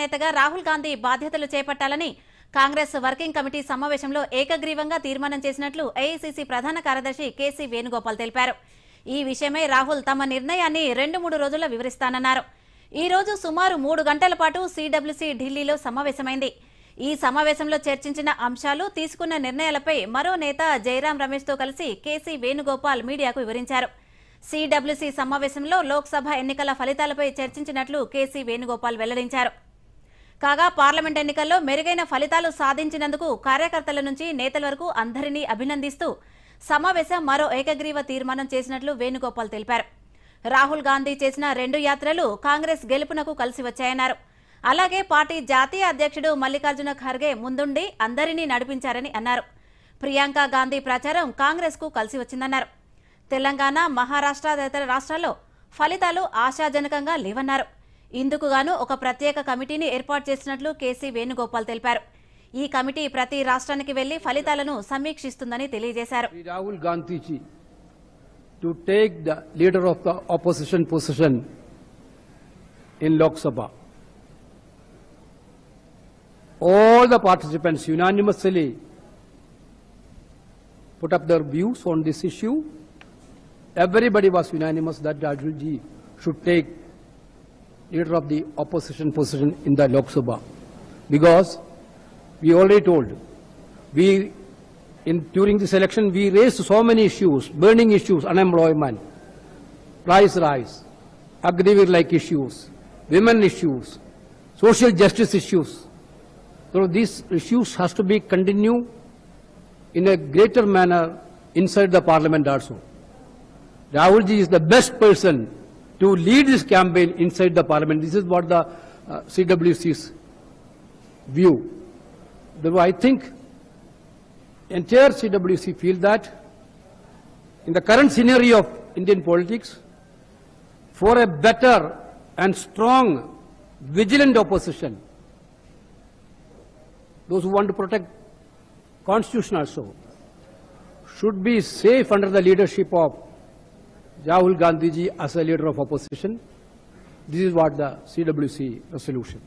నేతగా రాహుల్ గాంధీ బాధ్యతలు చేపట్టాలని కాంగ్రెస్ వర్కింగ్ కమిటీ సమావేశంలో ఏకగ్రీవంగా తీర్మానం చేసినట్లు ఏఐసీసీ ప్రధాన కార్యదర్శి కేసీ వేణుగోపాల్ తెలిపారు. ఈ విషయమై రాహుల్ తమ నిర్ణయాన్ని రెండు మూడు రోజుల్లో వివరిస్తానన్నారు. ఈ రోజు సుమారు మూడు గంటల పాటు సిడబ్ల్యూసీ ఢిల్లీలో సమావేశమైంది. ఈ సమావేశంలో చర్చించిన అంశాలు తీసుకున్న నిర్ణయాలపై మరో నేత జయరాం రమేష్తో కలిసి కేసీ వేణుగోపాల్ మీడియాకు వివరించారు. సిడబ్ల్యూసీ సమావేశంలో లోక్సభ ఎన్నికల ఫలితాలపై చర్చించినట్లు కేసీ వేణుగోపాల్ వెల్లడించారు. కాగా పార్లమెంట్ ఎన్నికల్లో మెరుగైన ఫలితాలు సాధించినందుకు కార్యకర్తల నుంచి నేతల వరకు అందరినీ అభినందిస్తూ సమావేశం మరో ఏకగ్రీవ తీర్మానం చేసినట్లు వేణుగోపాల్ తెలిపారు. రాహుల్ గాంధీ చేసిన రెండు యాత్రలు కాంగ్రెస్ గెలుపునకు కలిసి వచ్చాయన్నారు. అలాగే పార్టీ జాతీయ అధ్యక్షుడు మల్లికార్జున ఖర్గే ముందుండి అందరినీ నడిపించారని అన్నారు. ప్రియాంక గాంధీ ప్రచారం కాంగ్రెస్కు కలిసి వచ్చిందన్నారు. తెలంగాణ మహారాష్ట్ర తదితర రాష్ట్రాల్లో ఫలితాలు ఆశాజనకంగా లేవన్నారు. ఇందుకుగాను ఒక ప్రత్యేక కమిటీని ఏర్పాటు చేసినట్లు కేసీ వేణుగోపాల్ తెలిపారు ఈ కమిటీ ప్రతి రాష్ట్రానికి వెళ్ళి ఫలితాలను సమీక్షిస్తుందని తెలియజేశారు Rahul Gandhiji to take the leader of the opposition position in Lok Sabha all the participants unanimously put up their views on this issue. Everybody was unanimous that Rajulji should take leader of the opposition position in the Lok Sabha. Because we already told, we, in, during this election, we raised so many issues, burning issues, unemployment, price rise, Agriculture-like issues, women issues, social justice issues. So these issues has to be continued in a greater manner inside the parliament also. Rahul ji is the best person to lead this campaign inside the parliament. This is what the uh, CWC's view. Therefore, I think entire CWC feel that in the current scenario of Indian politics, for a better and strong, vigilant opposition, those who want to protect constitution also, should be safe under the leadership of Rahul Gandhi ji as a leader of opposition. This is what the CWC resolution.